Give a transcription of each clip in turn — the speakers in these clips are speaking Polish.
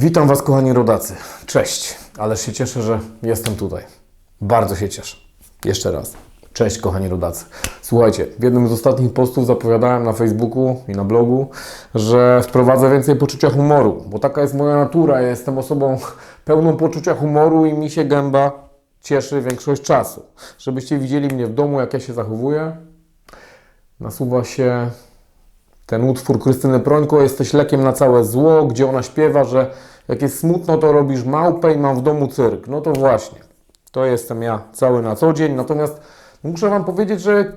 Witam Was, kochani rodacy. Cześć, ale się cieszę, że jestem tutaj. Bardzo się cieszę. Jeszcze raz. Cześć, kochani rodacy. Słuchajcie, w jednym z ostatnich postów zapowiadałem na Facebooku i na blogu, że wprowadzę więcej poczucia humoru, bo taka jest moja natura. Ja jestem osobą pełną poczucia humoru i mi się gęba cieszy większość czasu. Żebyście widzieli mnie w domu, jak ja się zachowuję, nasuwa się ten utwór Krystyny Prońko Jesteś lekiem na całe zło, gdzie ona śpiewa, że jak jest smutno, to robisz małpę i mam w domu cyrk. No to właśnie, to jestem ja cały na co dzień. Natomiast muszę Wam powiedzieć, że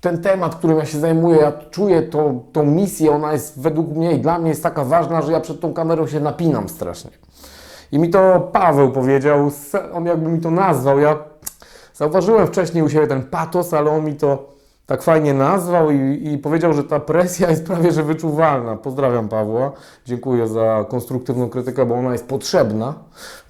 ten temat, którym ja się zajmuję, ja czuję tą, tą misję, ona jest według mnie i dla mnie jest taka ważna, że ja przed tą kamerą się napinam strasznie. I mi to Paweł powiedział, on jakby mi to nazwał. Ja zauważyłem wcześniej u siebie ten patos, ale on mi to tak fajnie nazwał i, i powiedział, że ta presja jest prawie że wyczuwalna. Pozdrawiam Pawła, dziękuję za konstruktywną krytykę, bo ona jest potrzebna.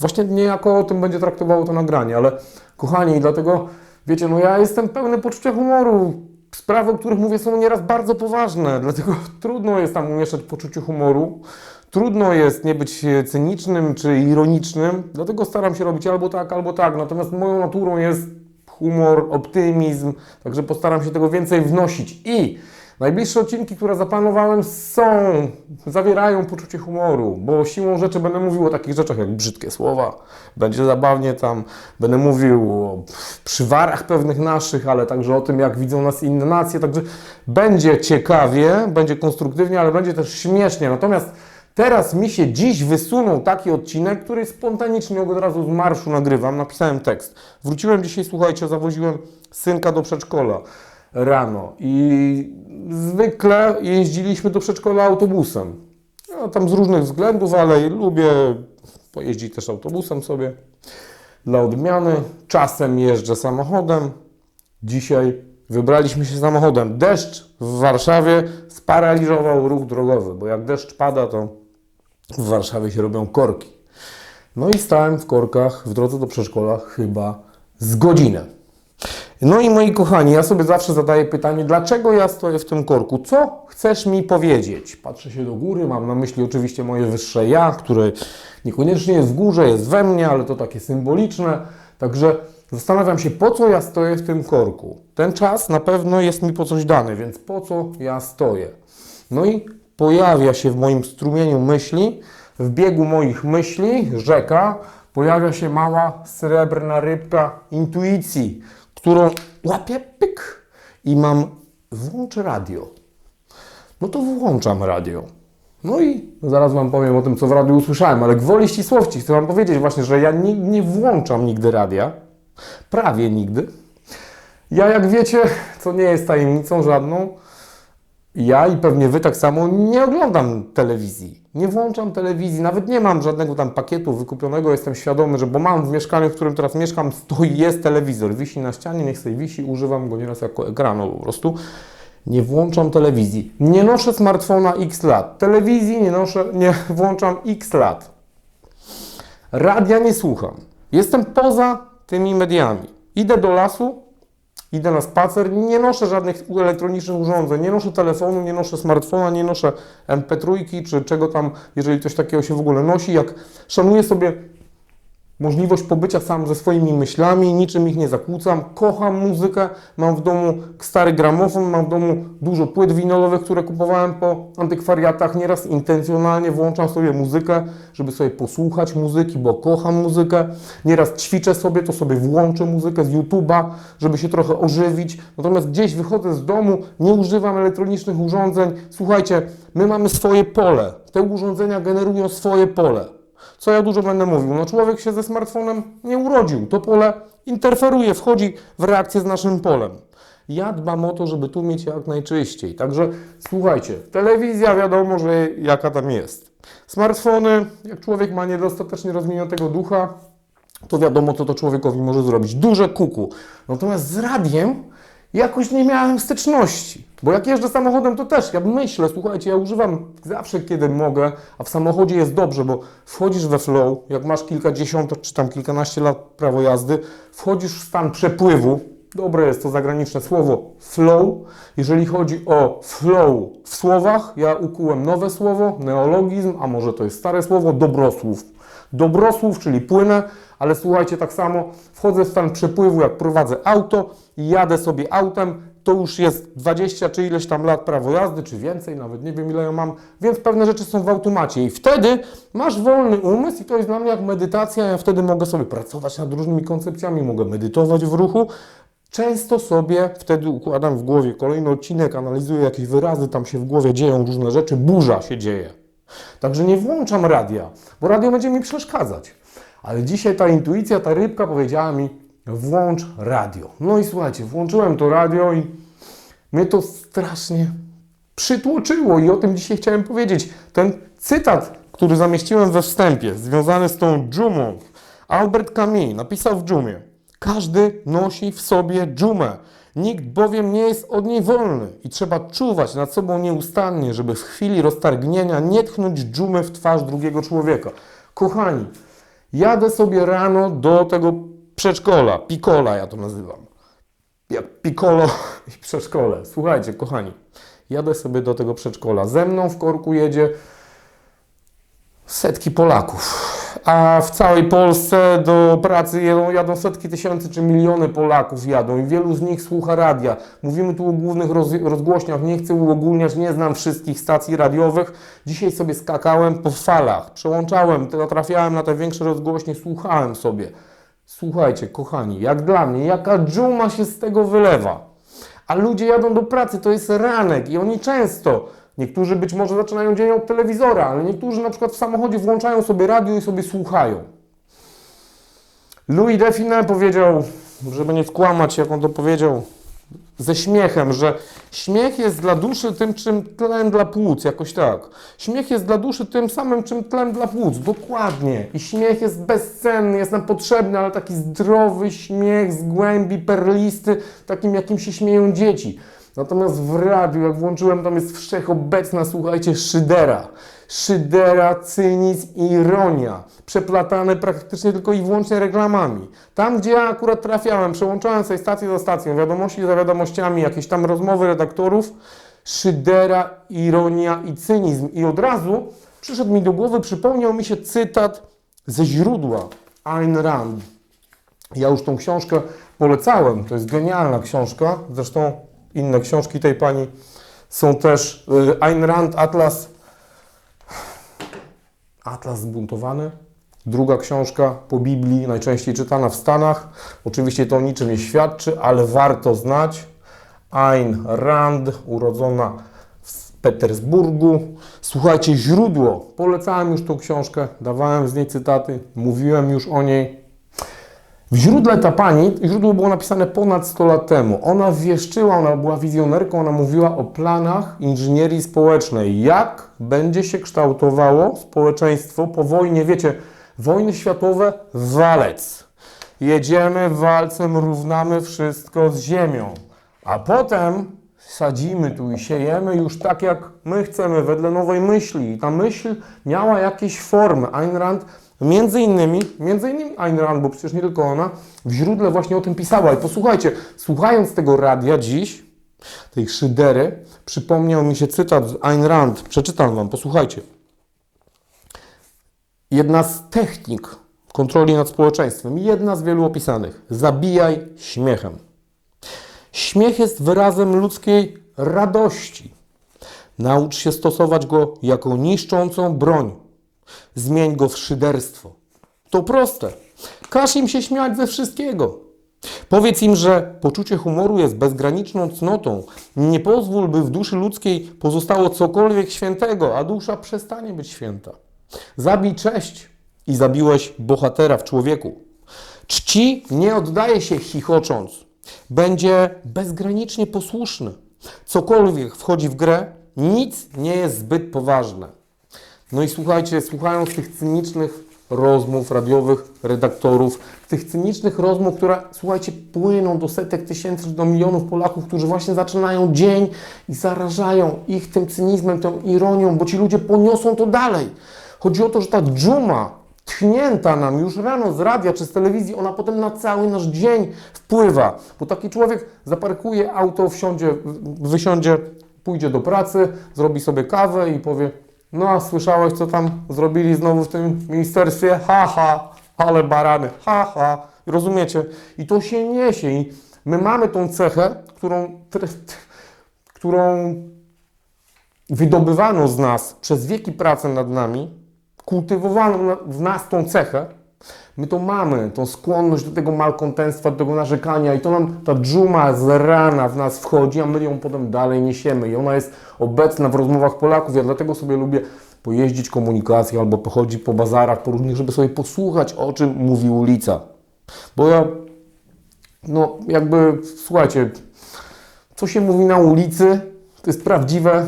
Właśnie niejako o tym będzie traktowało to nagranie, ale kochani, dlatego wiecie, no ja jestem pełny poczucia humoru. Sprawy, o których mówię, są nieraz bardzo poważne, dlatego trudno jest tam umieszczać poczucie humoru. Trudno jest nie być cynicznym czy ironicznym, dlatego staram się robić albo tak, albo tak. Natomiast moją naturą jest humor, optymizm, także postaram się tego więcej wnosić. I najbliższe odcinki, które zaplanowałem, są, zawierają poczucie humoru, bo siłą rzeczy będę mówił o takich rzeczach jak brzydkie słowa, będzie zabawnie tam, będę mówił o przywarach pewnych naszych, ale także o tym, jak widzą nas inne nacje, także będzie ciekawie, będzie konstruktywnie, ale będzie też śmiesznie. Natomiast Teraz mi się dziś wysunął taki odcinek, który spontanicznie od razu z marszu nagrywam. Napisałem tekst. Wróciłem dzisiaj, słuchajcie, zawoziłem synka do przedszkola rano i zwykle jeździliśmy do przedszkola autobusem. Ja tam z różnych względów, ale lubię pojeździć też autobusem sobie dla odmiany. Czasem jeżdżę samochodem. Dzisiaj wybraliśmy się samochodem. Deszcz w Warszawie sparaliżował ruch drogowy, bo jak deszcz pada, to w Warszawie się robią korki. No i stałem w korkach w drodze do przedszkola chyba z godzinę. No i moi kochani, ja sobie zawsze zadaję pytanie, dlaczego ja stoję w tym korku? Co chcesz mi powiedzieć? Patrzę się do góry, mam na myśli oczywiście moje wyższe ja, które niekoniecznie jest w górze, jest we mnie, ale to takie symboliczne. Także zastanawiam się, po co ja stoję w tym korku. Ten czas na pewno jest mi po coś dany, więc po co ja stoję? No i pojawia się w moim strumieniu myśli, w biegu moich myśli, rzeka, pojawia się mała srebrna rybka intuicji, którą łapię pyk i mam włącz radio. No to włączam radio. No i zaraz Wam powiem o tym, co w radiu usłyszałem, ale gwoli ścisłości chcę Wam powiedzieć właśnie, że ja nie, nie włączam nigdy radia, prawie nigdy. Ja, jak wiecie, co nie jest tajemnicą żadną, ja i pewnie Wy tak samo nie oglądam telewizji. Nie włączam telewizji, nawet nie mam żadnego tam pakietu wykupionego. Jestem świadomy, że bo mam w mieszkaniu, w którym teraz mieszkam, stoi, jest telewizor, wisi na ścianie, niech sobie wisi, używam go nieraz jako ekranu po prostu. Nie włączam telewizji. Nie noszę smartfona x lat. Telewizji nie noszę, nie włączam x lat. Radia nie słucham. Jestem poza tymi mediami. Idę do lasu, idę na spacer, nie noszę żadnych elektronicznych urządzeń, nie noszę telefonu, nie noszę smartfona, nie noszę MP3 czy czego tam, jeżeli coś takiego się w ogóle nosi. Jak szanuję sobie możliwość pobycia sam ze swoimi myślami, niczym ich nie zakłócam, kocham muzykę, mam w domu stary gramofon, mam w domu dużo płyt winylowych, które kupowałem po antykwariatach, nieraz intencjonalnie włączam sobie muzykę, żeby sobie posłuchać muzyki, bo kocham muzykę, nieraz ćwiczę sobie, to sobie włączę muzykę z YouTube'a, żeby się trochę ożywić, natomiast gdzieś wychodzę z domu, nie używam elektronicznych urządzeń, słuchajcie, my mamy swoje pole, te urządzenia generują swoje pole. Co ja dużo będę mówił? No człowiek się ze smartfonem nie urodził. To pole interferuje, wchodzi w reakcję z naszym polem. Ja dbam o to, żeby tu mieć jak najczyściej. Także słuchajcie, telewizja wiadomo, że jaka tam jest. Smartfony, jak człowiek ma niedostatecznie rozwiniętego ducha, to wiadomo, co to człowiekowi może zrobić. Duże kuku. Natomiast z radiem jakoś nie miałem styczności. Bo jak jeżdżę samochodem, to też ja myślę, słuchajcie, ja używam zawsze, kiedy mogę, a w samochodzie jest dobrze, bo wchodzisz we flow, jak masz kilkadziesiąt czy tam kilkanaście lat prawo jazdy, wchodzisz w stan przepływu, dobre jest to zagraniczne słowo flow. Jeżeli chodzi o flow w słowach, ja ukułem nowe słowo, neologizm, a może to jest stare słowo, dobrosłów. Dobrosłów, czyli płynę, ale słuchajcie, tak samo wchodzę w stan przepływu, jak prowadzę auto i jadę sobie autem, to już jest 20 czy ileś tam lat prawo jazdy, czy więcej, nawet nie wiem ile ja mam, więc pewne rzeczy są w automacie. I wtedy masz wolny umysł i to jest dla mnie jak medytacja, ja wtedy mogę sobie pracować nad różnymi koncepcjami, mogę medytować w ruchu, Często sobie wtedy układam w głowie kolejny odcinek, analizuję jakieś wyrazy, tam się w głowie dzieją różne rzeczy, burza się dzieje. Także nie włączam radia, bo radio będzie mi przeszkadzać. Ale dzisiaj ta intuicja, ta rybka powiedziała mi, włącz radio. No i słuchajcie, włączyłem to radio i mnie to strasznie przytłoczyło i o tym dzisiaj chciałem powiedzieć. Ten cytat, który zamieściłem we wstępie, związany z tą dżumą, Albert Camus napisał w dżumie, każdy nosi w sobie dżumę, nikt bowiem nie jest od niej wolny i trzeba czuwać nad sobą nieustannie, żeby w chwili roztargnienia nie tchnąć dżumy w twarz drugiego człowieka. Kochani, jadę sobie rano do tego przedszkola, pikola ja to nazywam jak Piccolo i przedszkole. Słuchajcie, kochani, jadę sobie do tego przedszkola. Ze mną w korku jedzie setki Polaków, a w całej Polsce do pracy jadą, jadą setki tysięcy czy miliony Polaków jadą i wielu z nich słucha radia. Mówimy tu o głównych roz, rozgłośniach, nie chcę uogólniać, nie znam wszystkich stacji radiowych. Dzisiaj sobie skakałem po falach, przełączałem, trafiałem na te większe rozgłośnie, słuchałem sobie. Słuchajcie, kochani, jak dla mnie, jaka dżuma się z tego wylewa. A ludzie jadą do pracy, to jest ranek i oni często, niektórzy być może zaczynają dzień od telewizora, ale niektórzy na przykład w samochodzie włączają sobie radio i sobie słuchają. Louis Define powiedział, żeby nie skłamać, jak on to powiedział, ze śmiechem, że śmiech jest dla duszy tym, czym tlen dla płuc, jakoś tak. Śmiech jest dla duszy tym samym, czym tlen dla płuc, dokładnie. I śmiech jest bezcenny, jest nam potrzebny, ale taki zdrowy śmiech z głębi perlisty, takim jakim się śmieją dzieci. Natomiast w radiu, jak włączyłem, tam jest wszechobecna, słuchajcie, szydera. Szydera, cynizm i ironia, przeplatane praktycznie tylko i wyłącznie reklamami. Tam, gdzie ja akurat trafiałem, przełączałem sobie stację za stacją, wiadomości za wiadomościami, jakieś tam rozmowy redaktorów, szydera, ironia i cynizm. I od razu przyszedł mi do głowy, przypomniał mi się cytat ze źródła Ayn Rand. Ja już tą książkę polecałem, to jest genialna książka, zresztą inne książki tej pani są też Ayn Rand, Atlas Atlas zbuntowany. Druga książka po Biblii, najczęściej czytana w Stanach. Oczywiście to niczym nie świadczy, ale warto znać. Ayn Rand, urodzona w Petersburgu. Słuchajcie, źródło. Polecałem już tą książkę, dawałem z niej cytaty, mówiłem już o niej. W źródle ta pani, źródło było napisane ponad 100 lat temu. Ona wieszczyła, ona była wizjonerką, ona mówiła o planach inżynierii społecznej. Jak będzie się kształtowało społeczeństwo po wojnie, wiecie, wojny światowe, walec. Jedziemy walcem, równamy wszystko z ziemią. A potem sadzimy tu i siejemy już tak, jak my chcemy, wedle nowej myśli. I ta myśl miała jakieś formy. Ayn Rand Między innymi, między innymi Ayn Rand, bo przecież nie tylko ona, w źródle właśnie o tym pisała. I posłuchajcie, słuchając tego radia dziś, tej szydery, przypomniał mi się cytat z Ayn Rand. Przeczytam Wam, posłuchajcie. Jedna z technik kontroli nad społeczeństwem, jedna z wielu opisanych. Zabijaj śmiechem. Śmiech jest wyrazem ludzkiej radości. Naucz się stosować go jako niszczącą broń. Zmień go w szyderstwo. To proste. Każ im się śmiać ze wszystkiego. Powiedz im, że poczucie humoru jest bezgraniczną cnotą. Nie pozwól, by w duszy ludzkiej pozostało cokolwiek świętego, a dusza przestanie być święta. Zabij cześć i zabiłeś bohatera w człowieku. Czci nie oddaje się chichocząc. Będzie bezgranicznie posłuszny. Cokolwiek wchodzi w grę, nic nie jest zbyt poważne. No i słuchajcie, słuchając tych cynicznych rozmów radiowych redaktorów, tych cynicznych rozmów, które, słuchajcie, płyną do setek tysięcy, do milionów Polaków, którzy właśnie zaczynają dzień i zarażają ich tym cynizmem, tą ironią, bo ci ludzie poniosą to dalej. Chodzi o to, że ta dżuma tchnięta nam już rano z radia czy z telewizji, ona potem na cały nasz dzień wpływa. Bo taki człowiek zaparkuje auto, wsiądzie, wysiądzie, pójdzie do pracy, zrobi sobie kawę i powie: No, a słyszałeś, co tam zrobili znowu w tym ministerstwie? Ha, ha, ale barany, ha, ha. Rozumiecie? I to się niesie. I my mamy tą cechę, którą, którą wydobywano z nas przez wieki pracy nad nami, kultywowano w nas tą cechę, my to mamy, tą skłonność do tego malkontentstwa, do tego narzekania i to nam ta dżuma z rana w nas wchodzi, a my ją potem dalej niesiemy i ona jest obecna w rozmowach Polaków. Ja dlatego sobie lubię pojeździć komunikację albo pochodzić po bazarach, po różnych, żeby sobie posłuchać, o czym mówi ulica. Bo ja, no jakby, słuchajcie, co się mówi na ulicy, to jest prawdziwe.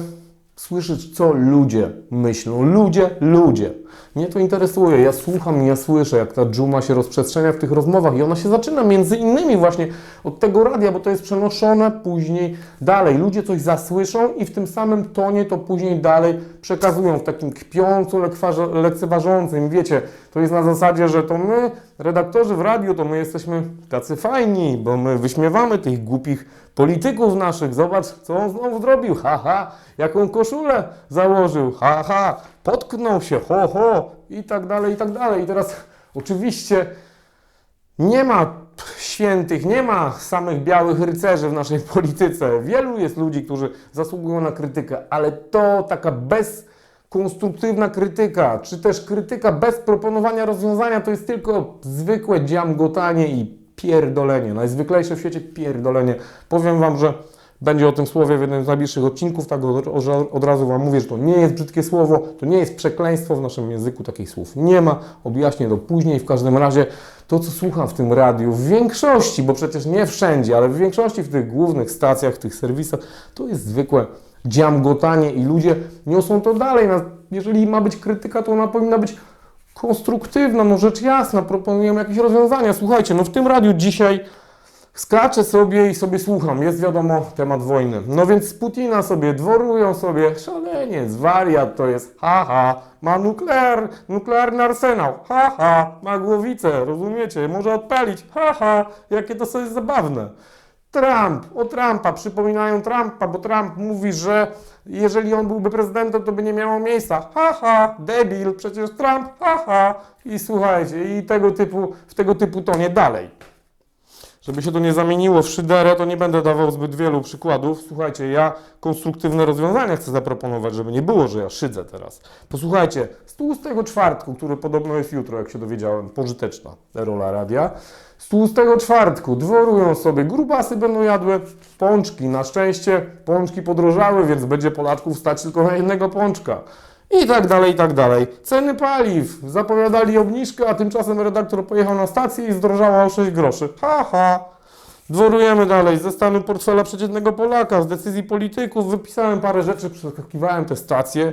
Słyszeć, co ludzie myślą. Ludzie, ludzie. Mnie to interesuje. Ja słucham i ja słyszę, jak ta dżuma się rozprzestrzenia w tych rozmowach i ona się zaczyna między innymi właśnie od tego radia, bo to jest przenoszone później dalej. Ludzie coś zasłyszą i w tym samym tonie to później dalej przekazują w takim lekwarze- lekceważącym. Wiecie, to jest na zasadzie, że to my, redaktorzy w radiu, to my jesteśmy tacy fajni, bo my wyśmiewamy tych głupich polityków naszych. Zobacz, co on znowu zrobił. Ha, ha, jaką koszulę założył. Ha, ha, potknął się. Ho, ho. I tak dalej, i tak dalej. I teraz oczywiście nie ma świętych, nie ma samych białych rycerzy w naszej polityce. Wielu jest ludzi, którzy zasługują na krytykę, ale to taka bezkonstruktywna krytyka, czy też krytyka bez proponowania rozwiązania, to jest tylko zwykłe dziamgotanie i pierdolenie. Najzwyklejsze w świecie pierdolenie. Powiem Wam, że będzie o tym słowie w jednym z najbliższych odcinków, tak od, razu Wam mówię, że to nie jest brzydkie słowo, to nie jest przekleństwo w naszym języku, takich słów nie ma, objaśnię to później, w każdym razie to, co słucham w tym radiu, w większości, bo przecież nie wszędzie, ale w większości w tych głównych stacjach, w tych serwisach, to jest zwykłe dziamgotanie i ludzie niosą to dalej. Jeżeli ma być krytyka, to ona powinna być konstruktywna, no rzecz jasna, proponujemy jakieś rozwiązania. Słuchajcie, no w tym radiu dzisiaj skaczę sobie i sobie słucham, jest wiadomo temat wojny. No więc z Putina sobie dworują sobie, szaleniec, wariat to jest, haha, ma nuklear, nuklearny arsenał, haha, ma głowicę, rozumiecie, może odpalić, haha, jakie to sobie zabawne. Trump, o Trumpa, przypominają Trumpa, bo Trump mówi, że jeżeli on byłby prezydentem, to by nie miało miejsca. Haha, debil, przecież Trump, haha. I słuchajcie, i tego typu, w tego typu tonie dalej. Żeby się to nie zamieniło w szyderę, to nie będę dawał zbyt wielu przykładów. Słuchajcie, ja konstruktywne rozwiązania chcę zaproponować, żeby nie było, że ja szydzę teraz. Posłuchajcie, z tłustego czwartku, który podobno jest jutro, jak się dowiedziałem, pożyteczna rola radia. Z tłustego czwartku dworują sobie, grubasy będą jadły pączki. Na szczęście pączki podrożały, więc będzie Polaczków stać tylko na jednego pączka. I tak dalej, i tak dalej. Ceny paliw. Zapowiadali obniżkę, a tymczasem redaktor pojechał na stację i zdrożała o 6 groszy. Ha, ha. Dworujemy dalej. Ze stanu portfela przeciętnego Polaka, z decyzji polityków wypisałem parę rzeczy, przeskakiwałem te stacje.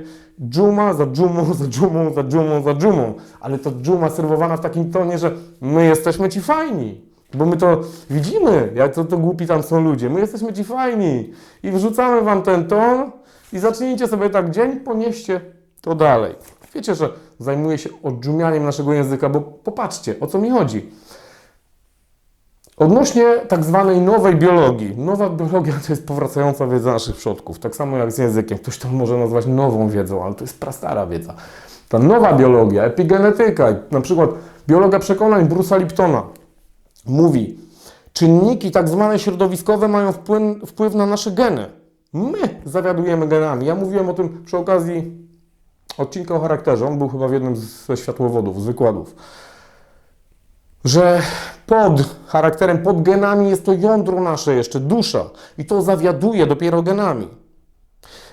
Dżuma za dżumą, za dżumą, za dżumą, za dżumą. Ale to dżuma serwowana w takim tonie, że my jesteśmy ci fajni. Bo my to widzimy, jak to, to głupi tam są ludzie. My jesteśmy ci fajni. I wrzucamy wam ten ton i zacznijcie sobie tak dzień, ponieście to dalej. Wiecie, że zajmuję się odżumianiem naszego języka, bo popatrzcie, o co mi chodzi. Odnośnie tak zwanej nowej biologii. Nowa biologia to jest powracająca wiedza naszych przodków, tak samo jak z językiem. Ktoś to może nazwać nową wiedzą, ale to jest prastara wiedza. Ta nowa biologia, epigenetyka, na przykład biologia przekonań Bruce'a Liptona mówi, czynniki tak zwane środowiskowe mają wpływ, wpływ na nasze geny. My zawiadujemy genami. Ja mówiłem o tym przy okazji odcinka o charakterze. On był chyba w jednym ze światłowodów, z wykładów że pod charakterem, pod genami jest to jądro nasze jeszcze, dusza. I to zawiaduje dopiero genami.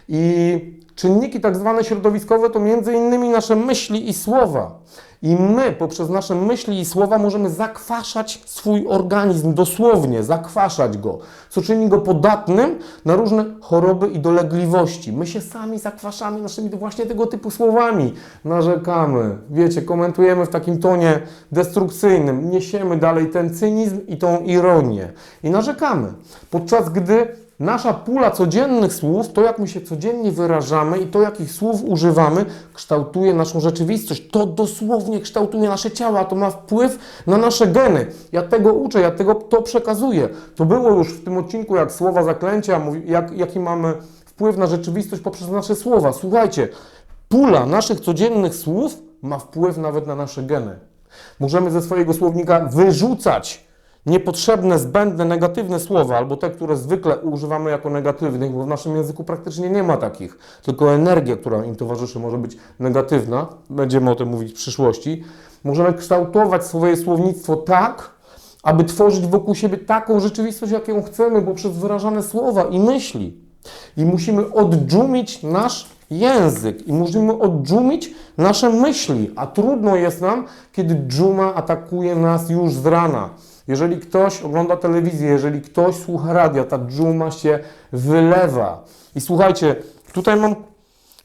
I czynniki tak zwane środowiskowe to innymi nasze myśli i słowa. I my poprzez nasze myśli i słowa możemy zakwaszać swój organizm, dosłownie zakwaszać go, co czyni go podatnym na różne choroby i dolegliwości. My się sami zakwaszamy naszymi właśnie tego typu słowami. Narzekamy, wiecie, komentujemy w takim tonie destrukcyjnym, niesiemy dalej ten cynizm i tą ironię. I narzekamy. Podczas gdy nasza pula codziennych słów, to jak my się codziennie wyrażamy i to jakich słów używamy, kształtuje naszą rzeczywistość. To dosłownie kształtuje nasze ciała, to ma wpływ na nasze geny. Ja tego uczę, ja tego to przekazuję. To było już w tym odcinku, jak słowa zaklęcia, jak, jaki mamy wpływ na rzeczywistość poprzez nasze słowa. Słuchajcie, pula naszych codziennych słów ma wpływ nawet na nasze geny. Możemy ze swojego słownika wyrzucać niepotrzebne, zbędne, negatywne słowa, albo te, które zwykle używamy jako negatywnych, bo w naszym języku praktycznie nie ma takich, tylko energia, która im towarzyszy, może być negatywna. Będziemy o tym mówić w przyszłości. Możemy kształtować swoje słownictwo tak, aby tworzyć wokół siebie taką rzeczywistość, jaką chcemy, poprzez wyrażane słowa i myśli. I musimy oddżumić nasz język i musimy oddżumić nasze myśli, a trudno jest nam, kiedy dżuma atakuje nas już z rana. Jeżeli ktoś ogląda telewizję, jeżeli ktoś słucha radia, ta dżuma się wylewa. I słuchajcie, tutaj mam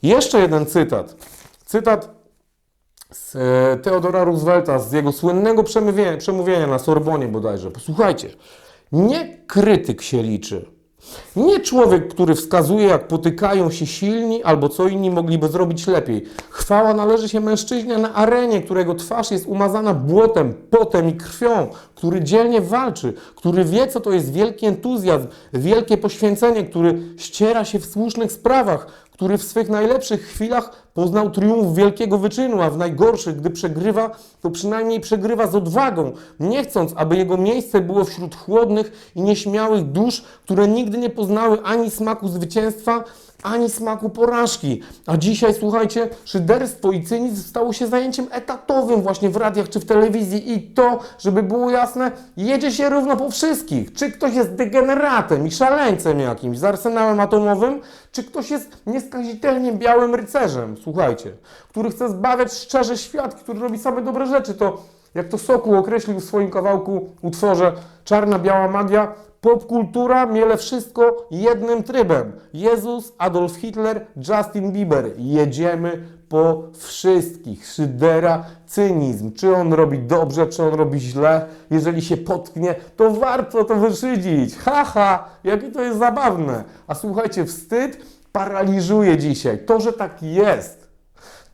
jeszcze jeden cytat. Cytat z e, Theodora Roosevelta, z jego słynnego przemówienia, przemówienia na Sorbonie bodajże. Posłuchajcie, nie krytyk się liczy. Nie człowiek, który wskazuje, jak potykają się silni, albo co inni mogliby zrobić lepiej. Chwała należy się mężczyźnie na arenie, którego twarz jest umazana błotem, potem i krwią, który dzielnie walczy, który wie, co to jest wielki entuzjazm, wielkie poświęcenie, który ściera się w słusznych sprawach, który w swych najlepszych chwilach poznał triumf wielkiego wyczynu, a w najgorszych, gdy przegrywa, to przynajmniej przegrywa z odwagą, nie chcąc, aby jego miejsce było wśród chłodnych i nieśmiałych dusz, które nigdy nie poznały ani smaku zwycięstwa, ani smaku porażki. A dzisiaj, słuchajcie, szyderstwo i cynizm stało się zajęciem etatowym właśnie w radiach czy w telewizji i to, żeby było jasne, jedzie się równo po wszystkich. Czy ktoś jest degeneratem i szaleńcem jakimś z arsenałem atomowym, czy ktoś jest nieskazitelnie białym rycerzem, słuchajcie, który chce zbawiać szczerze świat, który robi same dobre rzeczy, to jak to Sokół określił w swoim kawałku, utworze Czarna-Biała Magia, popkultura miele wszystko jednym trybem. Jezus, Adolf Hitler, Justin Bieber. Jedziemy po wszystkich. Szydera, cynizm. Czy on robi dobrze, czy on robi źle. Jeżeli się potknie, to warto to wyszydzić. Haha, jakie to jest zabawne. A słuchajcie, wstyd paraliżuje dzisiaj. To, że tak jest.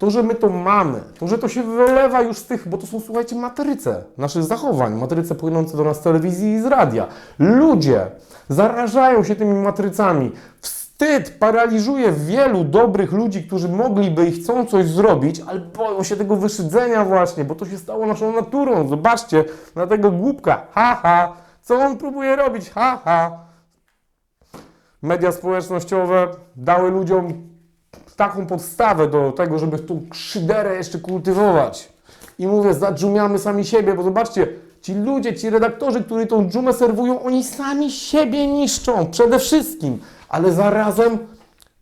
To, że my to mamy, to, że to się wylewa już z tych, bo to są, słuchajcie, matryce naszych zachowań, matryce płynące do nas z telewizji i z radia. Ludzie zarażają się tymi matrycami. Wstyd paraliżuje wielu dobrych ludzi, którzy mogliby i chcą coś zrobić, ale boją się tego wyszydzenia właśnie, bo to się stało naszą naturą. Zobaczcie na tego głupka. Ha, ha. Co on próbuje robić? Ha, ha. Media społecznościowe dały ludziom taką podstawę do tego, żeby tą szyderę jeszcze kultywować. I mówię, zadżumiamy sami siebie, bo zobaczcie, ci ludzie, ci redaktorzy, którzy tą dżumę serwują, oni sami siebie niszczą, przede wszystkim, ale zarazem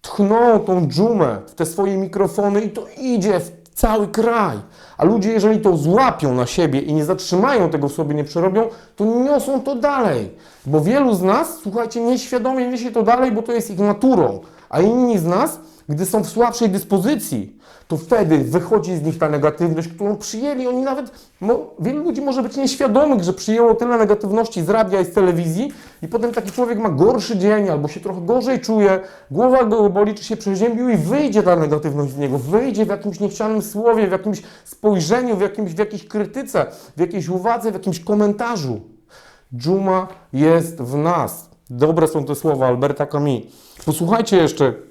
tchną tą dżumę w te swoje mikrofony i to idzie w cały kraj. A ludzie, jeżeli to złapią na siebie i nie zatrzymają tego w sobie, nie przerobią, to niosą to dalej. Bo wielu z nas, słuchajcie, nieświadomie niesie to dalej, bo to jest ich naturą. A inni z nas, gdy są w słabszej dyspozycji, to wtedy wychodzi z nich ta negatywność, którą przyjęli. Oni nawet, mo, wielu ludzi może być nieświadomych, że przyjęło tyle negatywności z radia i z telewizji i potem taki człowiek ma gorszy dzień albo się trochę gorzej czuje, głowa go boli, czy się przeziębił i wyjdzie ta negatywność z niego, wyjdzie w jakimś niechcianym słowie, w jakimś spojrzeniu, w, jakimś, w jakiejś krytyce, w jakiejś uwadze, w jakimś komentarzu. Dżuma jest w nas. Dobre są te słowa Alberta Camus. Posłuchajcie jeszcze,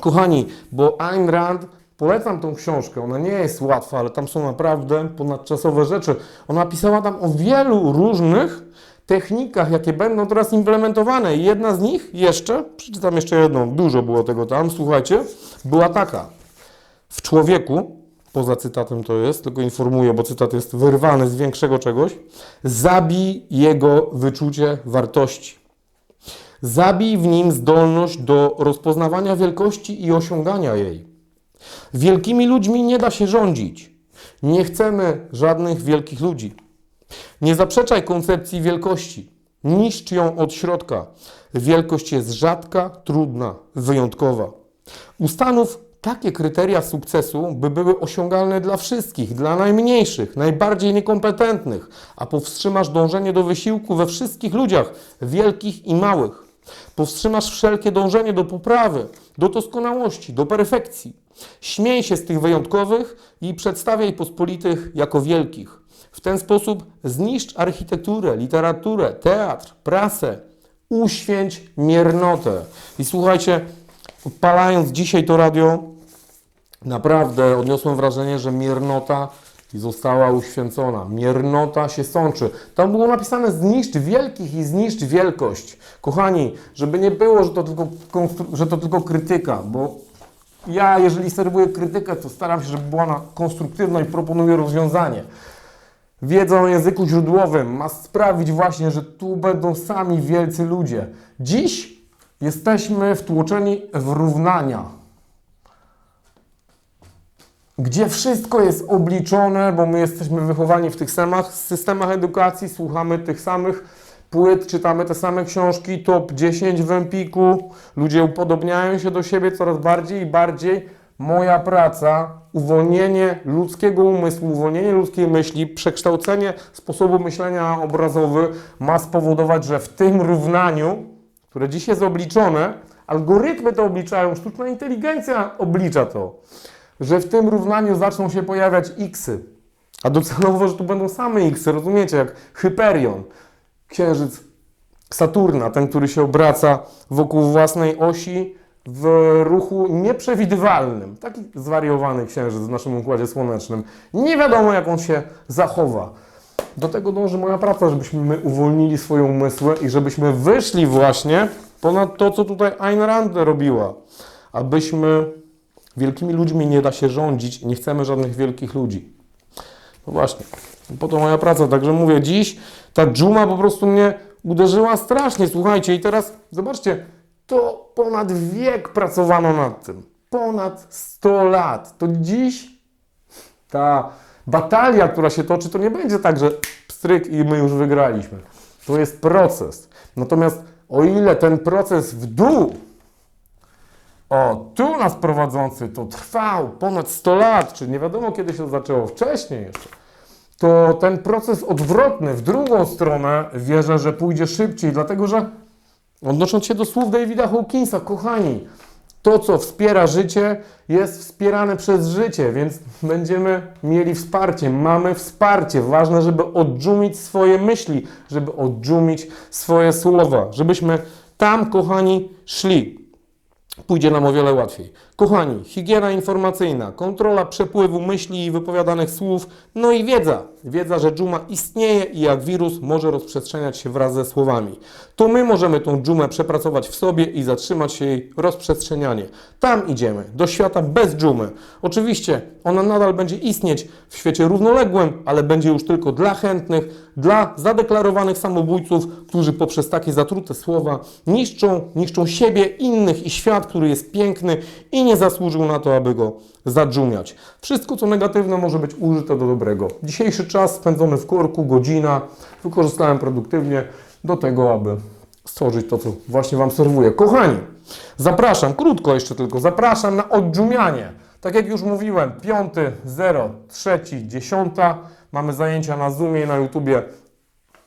kochani, bo Ayn Rand, polecam tą książkę, ona nie jest łatwa, ale tam są naprawdę ponadczasowe rzeczy. Ona pisała tam o wielu różnych technikach, jakie będą teraz implementowane. I jedna z nich jeszcze, przeczytam jeszcze jedną, dużo było tego tam, słuchajcie, była taka. W człowieku, poza cytatem to jest, tylko informuję, bo cytat jest wyrwany z większego czegoś, zabij jego wyczucie wartości. Zabij w nim zdolność do rozpoznawania wielkości i osiągania jej. Wielkimi ludźmi nie da się rządzić. Nie chcemy żadnych wielkich ludzi. Nie zaprzeczaj koncepcji wielkości. Niszcz ją od środka. Wielkość jest rzadka, trudna, wyjątkowa. Ustanów takie kryteria sukcesu, by były osiągalne dla wszystkich, dla najmniejszych, najbardziej niekompetentnych, a powstrzymasz dążenie do wysiłku we wszystkich ludziach, wielkich i małych. Powstrzymasz wszelkie dążenie do poprawy, do doskonałości, do perfekcji. Śmiej się z tych wyjątkowych i przedstawiaj pospolitych jako wielkich. W ten sposób zniszcz architekturę, literaturę, teatr, prasę. Uświęć miernotę. I słuchajcie, odpalając dzisiaj to radio, naprawdę odniosłem wrażenie, że miernota została uświęcona. Miernota się sączy. Tam było napisane zniszcz wielkich i zniszcz wielkość. Kochani, żeby nie było, że to tylko, że to tylko krytyka, bo ja, jeżeli serwuję krytykę, to staram się, żeby była ona konstruktywna i proponuję rozwiązanie. Wiedza o języku źródłowym ma sprawić właśnie, że tu będą sami wielcy ludzie. Dziś jesteśmy wtłoczeni w równania, gdzie wszystko jest obliczone, bo my jesteśmy wychowani w tych samych systemach edukacji, słuchamy tych samych płyt, czytamy te same książki, top 10 w Empiku, ludzie upodobniają się do siebie coraz bardziej i bardziej. Moja praca, uwolnienie ludzkiego umysłu, uwolnienie ludzkiej myśli, przekształcenie sposobu myślenia obrazowy ma spowodować, że w tym równaniu, które dziś jest obliczone, algorytmy to obliczają, sztuczna inteligencja oblicza to, że w tym równaniu zaczną się pojawiać xy. A docelowo, że tu będą same xy, rozumiecie, jak Hyperion, księżyc Saturna, ten, który się obraca wokół własnej osi w ruchu nieprzewidywalnym. Taki zwariowany księżyc w naszym układzie słonecznym. Nie wiadomo, jak on się zachowa. Do tego dąży moja praca, żebyśmy my uwolnili swoje umysły i żebyśmy wyszli właśnie ponad to, co tutaj Ayn Rand robiła. Abyśmy wielkimi ludźmi nie da się rządzić, nie chcemy żadnych wielkich ludzi. No właśnie, po to moja praca. Także mówię, dziś ta dżuma po prostu mnie uderzyła strasznie. Słuchajcie, i teraz zobaczcie, to ponad wiek pracowano nad tym. Ponad 100 lat. To dziś ta batalia, która się toczy, to nie będzie tak, że pstryk i my już wygraliśmy. To jest proces. Natomiast o ile ten proces w dół, o tu nas prowadzący, to trwał ponad 100 lat, czy nie wiadomo kiedy się zaczęło, wcześniej jeszcze, to ten proces odwrotny w drugą stronę wierzę, że pójdzie szybciej, dlatego że odnosząc się do słów Davida Hawkinsa, kochani, to, co wspiera życie, jest wspierane przez życie, więc będziemy mieli wsparcie. Mamy wsparcie. Ważne, żeby odżumić swoje myśli, żeby odżumić swoje słowa, żebyśmy tam, kochani, szli. Pójdzie nam o wiele łatwiej. Kochani, higiena informacyjna, kontrola przepływu myśli i wypowiadanych słów, no i wiedza. Wiedza, że dżuma istnieje i jak wirus może rozprzestrzeniać się wraz ze słowami. To my możemy tą dżumę przepracować w sobie i zatrzymać jej rozprzestrzenianie. Tam idziemy, do świata bez dżumy. Oczywiście ona nadal będzie istnieć w świecie równoległym, ale będzie już tylko dla chętnych, dla zadeklarowanych samobójców, którzy poprzez takie zatrute słowa niszczą, niszczą siebie, innych i świat, który jest piękny i nie zasłużył na to, aby go zadżumiać. Wszystko, co negatywne, może być użyte do dobrego. Dzisiejszy czas spędzony w korku, godzina, wykorzystałem produktywnie do tego, aby stworzyć to, co właśnie Wam serwuję. Kochani, zapraszam, krótko jeszcze tylko, zapraszam na odżumianie. Tak jak już mówiłem, 5, 0, 3, 10. Mamy zajęcia na Zoomie i na YouTubie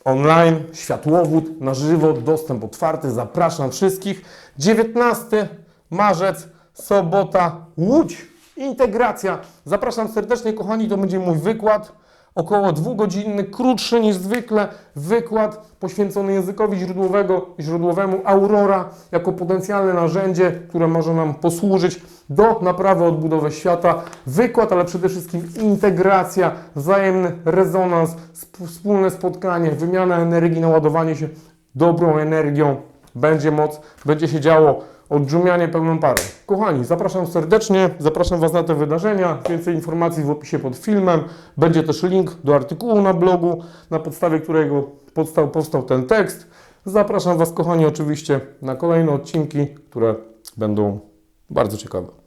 online, światłowód, na żywo, dostęp otwarty. Zapraszam wszystkich. 19 marzec, sobota, Łódź, integracja. Zapraszam serdecznie, kochani, to będzie mój wykład. Około dwugodzinny, krótszy niż zwykle wykład poświęcony językowi źródłowego, źródłowemu Aurora jako potencjalne narzędzie, które może nam posłużyć do naprawy odbudowy świata. Wykład, ale przede wszystkim integracja, wzajemny rezonans, sp- wspólne spotkanie, wymiana energii, naładowanie się dobrą energią. Będzie moc, będzie się działo odżumianie pełną parą. Kochani, zapraszam serdecznie, zapraszam Was na te wydarzenia. Więcej informacji w opisie pod filmem. Będzie też link do artykułu na blogu, na podstawie którego powstał, powstał ten tekst. Zapraszam Was, kochani, oczywiście na kolejne odcinki, które będą bardzo ciekawe.